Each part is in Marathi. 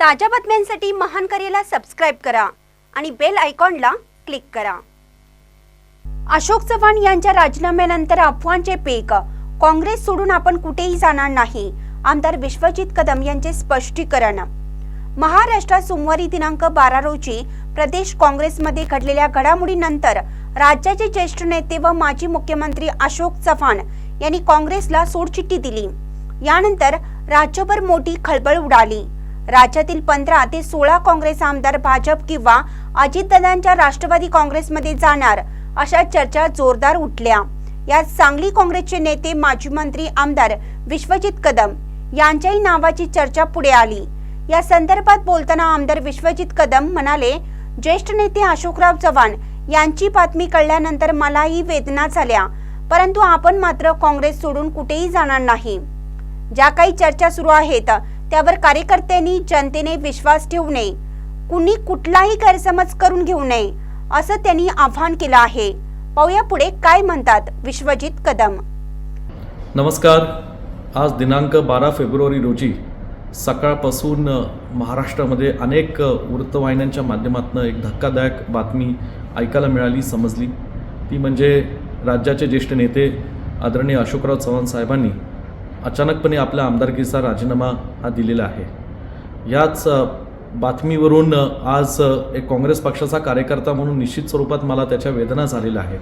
ताज्या बातम्यांसाठी महान करेला सबस्क्राईब करा आणि बेल आयकॉनला क्लिक करा. अशोक चव्हाण यांच्या राजीनाम्यानंतर अफवांचे पीक. काँग्रेस सोडून आपण कुठेही जाणार नाही आमदार विश्वजित कदम यांचे स्पष्टीकरण. महाराष्ट्रात सोमवारी दिनांक बारा रोजी प्रदेश काँग्रेसमध्ये घडलेल्या घडामोडीनंतर राज्याचे ज्येष्ठ नेते व माजी मुख्यमंत्री अशोक चव्हाण यांनी काँग्रेसला सोडचिठ्ठी दिली. यानंतर राज्यभर मोठी खळबळ उडाली. राज्यातील पंधरा ते सोळा काँग्रेस आमदार भाजप किंवा अजितदादांच्या राष्ट्रवादी काँग्रेसमध्ये जाणार अशा चर्चा जोरदार उठल्या. यात सांगली काँग्रेसचे नेते माजी मंत्री आमदार विश्वजित कदम यांच्याही नावाची चर्चा पुढे आली. या संदर्भात बोलताना आमदार विश्वजित कदम म्हणाले ज्येष्ठ नेते अशोकराव चव्हाण यांची बातमी कळल्यानंतर मलाही वेदना झाल्या परंतु आपण मात्र काँग्रेस सोडून कुठेही जाणार नाही. ज्या काही चर्चा सुरू आहेत त्यावर कार्यकर्त्यांनी जनतेने विश्वास ठेवू नये. कुणी कुठलाही गैरसमज करून घेऊ नये असं त्यांनी आव्हान केलं आहे. पाहूया पुढे काय म्हणतात विश्वजित कदम. नमस्कार. आज दिनांक बारा फेब्रुवारी रोजी सकाळपासून महाराष्ट्रामध्ये अनेक वृत्तवाहिन्यांच्या माध्यमातून एक धक्कादायक बातमी ऐकायला मिळाली समजली. ती म्हणजे राज्याचे ज्येष्ठ नेते आदरणीय अशोकराव चव्हाण साहेबांनी अचानकपणे आपल्या आमदारकीचा राजीनामा हा दिलेला आहे. याच बातमीवरून आज एक काँग्रेस पक्षाचा कार्यकर्ता म्हणून निश्चित स्वरूपात मला त्याच्या वेदना झालेल्या आहेत.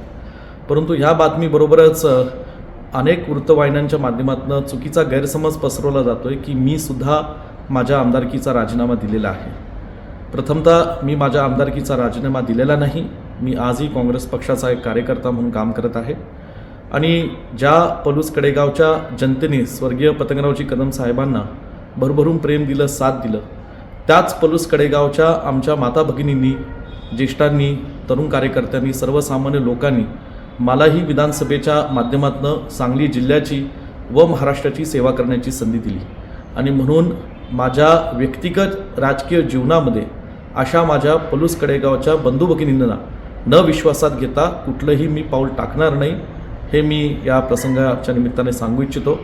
परंतु ह्या बातमीबरोबरच अनेक वृत्तवाहिन्यांच्या माध्यमातून चुकीचा गैरसमज पसरवला जातो आहे की मी सुद्धा माझ्या आमदारकीचा राजीनामा दिलेला आहे. प्रथमतः मी माझ्या आमदारकीचा राजीनामा दिलेला नाही. मी आजही काँग्रेस पक्षाचा एक कार्यकर्ता म्हणून काम करत आहे. आणि ज्या पलूस कडेगावच्या जनतेने स्वर्गीय पतंगरावजी कदम साहेबांना भरभरून प्रेम दिलं साथ दिलं त्याच पलूस कडेगावच्या आमच्या माता भगिनींनी ज्येष्ठांनी तरुण कार्यकर्त्यांनी सर्वसामान्य लोकांनी मलाही विधानसभेच्या माध्यमातून सांगली जिल्ह्याची व महाराष्ट्राची सेवा करण्याची संधी दिली. आणि म्हणून माझ्या व्यक्तिगत राजकीय जीवनामध्ये अशा माझ्या पलूस कडेगावच्या बंधू भगिनींना न विश्वासात घेता कुठलंही मी पाऊल टाकणार नाही. हे मी या प्रसंगाच्या निमित्ताने सांगू इच्छितो.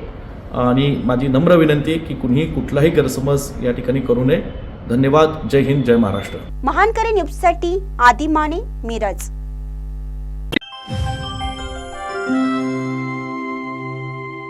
आणि माझी नम्र विनंती आहे की कुणीही कुठलाही गैरसमज या ठिकाणी करू नये. धन्यवाद. जय हिंद. जय महाराष्ट्र. महानकरी न्यूजसाठी आदी माने मिरज.